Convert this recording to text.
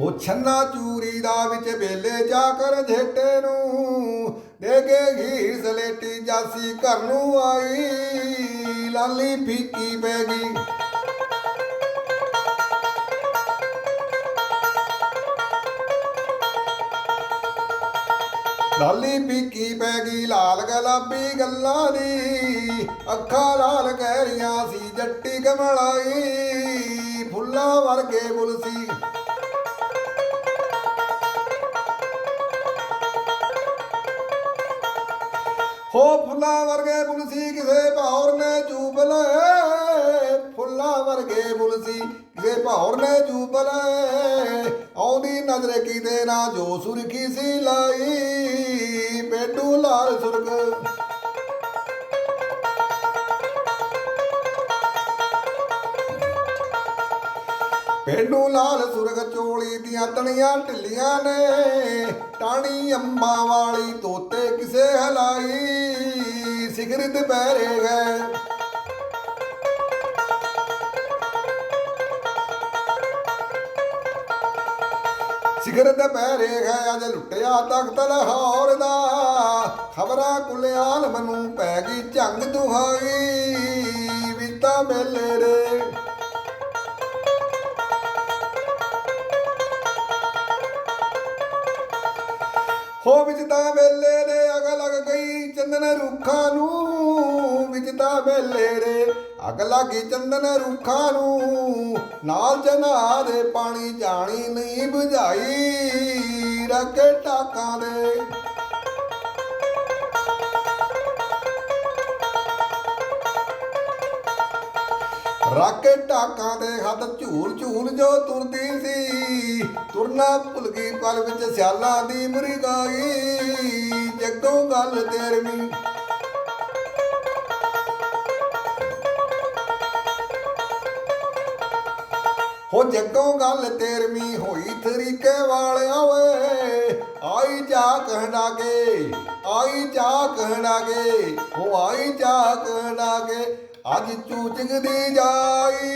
ਉਹ ਛੰਨਾ ਚੂਰੀ ਦਾ ਵਿੱਚ ਵੇਲੇ ਜਾ ਕਰ ਝੇਟੇ ਨੂੰ। ਦੇ ਕੇ ਘੀ ਸਲੇਟੀ ਜਾਸੀ ਘਰ ਨੂੰ ਆਈ। ਲਾਲੀ ਫੀਕੀ ਪੈ ਗਈ। ਲਾਲੀ ਪੀਕੀ ਪੈ ਗਈ, ਲਾਲ ਗਲਾਬੀ ਗੱਲਾਂ ਦੀ। ਅੱਖਾਂ ਲਾਲ ਕਹਿ ਕਹਿਰੀਆਂ ਸੀ, ਜੱਟੀ ਕਮਲਾਈ ਫੁੱਲਾਂ ਵਰਗੇ ਬੁੱਲ ਹੋ ਫੁੱਲਾਂ ਵਰਗੇ ਬੁੱਲ ਕਿਸੇ ਭੌਰ ਨੇ ਚੂਪ ਲਏ ਫੁੱਲਾਂ ਵਰਗੇ ਬੁੱਲ ਕਿਸੇ ਭੌਰ ਨੇ ਚੂਪ ਲਏ ਆਉਂਦੀ ਨਜ਼ਰ ਕੀਤੇ ਨਾ ਜੋ ਸੁਰਖੀ ਸੀ ਲਾਈ, ਪੇਡੂ ਲਾਲ ਸੁਰਗ। ਪੇਡੂ ਲਾਲ ਸੁਰਗ ਚੋਲੀ ਦੀਆਂ ਤਣੀਆਂ ਢਿੱਲੀਆਂ ਨੇ ਟਾਣੀ ਅੰਬਾਂ ਵਾਲੀ ਤੋਤੇ ਕਿਸੇ ਹਲਾਈ। ਸਿਗਰਟ ਬਹਿਰੇ ਗਏ ਸਿਗਰਟ ਬਹਿਰੇ ਗਏ ਅੱਜ ਲੁੱਟਿਆ ਤਖਤ ਲਾਹੌਰ ਦਾ। ਖਬਰਾਂ ਕੁਲਿਆਲ ਮਨੂੰ ਪੈ ਗਈ ਝੰਗ ਦੁਹਾਈ ਵਿਤਾ ਮੇਲੇ ਰੇ ਹੋ ਵਿੱਚ ਵੇਲੇ ਰੇ ਅਗ ਲੱਗ ਗਈ ਚੰਦਨ ਰੁੱਖਾਂ ਨੂੰ, ਵਿੱਚ ਤਾਂ ਵੇਲੇ ਦੇ ਅਗ ਲੱਗੀ ਚੰਦਨ ਰੁੱਖਾਂ ਨੂੰ। ਨਾਲ ਜਨਾ ਦੇ ਪਾਣੀ ਜਾਣੀ ਨਹੀਂ ਬੁਝਾਈ ਰੱਖੇ ਟਾਕਾਂ ਦੇ ਰਾਕੇ ਢਾਕਾਂ ਦੇ ਹੱਥ ਝੂਲ ਝੂਲ ਜੋ ਤੁਰਦੀ ਸੀ। ਤੁਰਨਾ ਭੁੱਲ ਗਈ, ਪਲ ਵਿੱਚ ਸਿਆਲਾਂ ਦੀ ਮੁਰਗਾਈ ਜੱਗੋਂ ਗੱਲ ਤੇਰਵੀਂ ਹੋ ਜੱਗੋਂ ਗੱਲ ਤੇਰਵੀਂ ਹੋਈ ਤਰੀਕੇ ਵਾਲਿਆ ਓਏ। ਆਈ ਜਾ ਕਹਿਣਾ ਕੇ ਆਈ ਜਾ ਕਹਿਣਾ ਕੇ ਹੋ ਆਈ ਜਾ ਕਹਿਣਾ ਕੇ ਅਜ ਚੂਚਗਦੀ ਜਾਈ।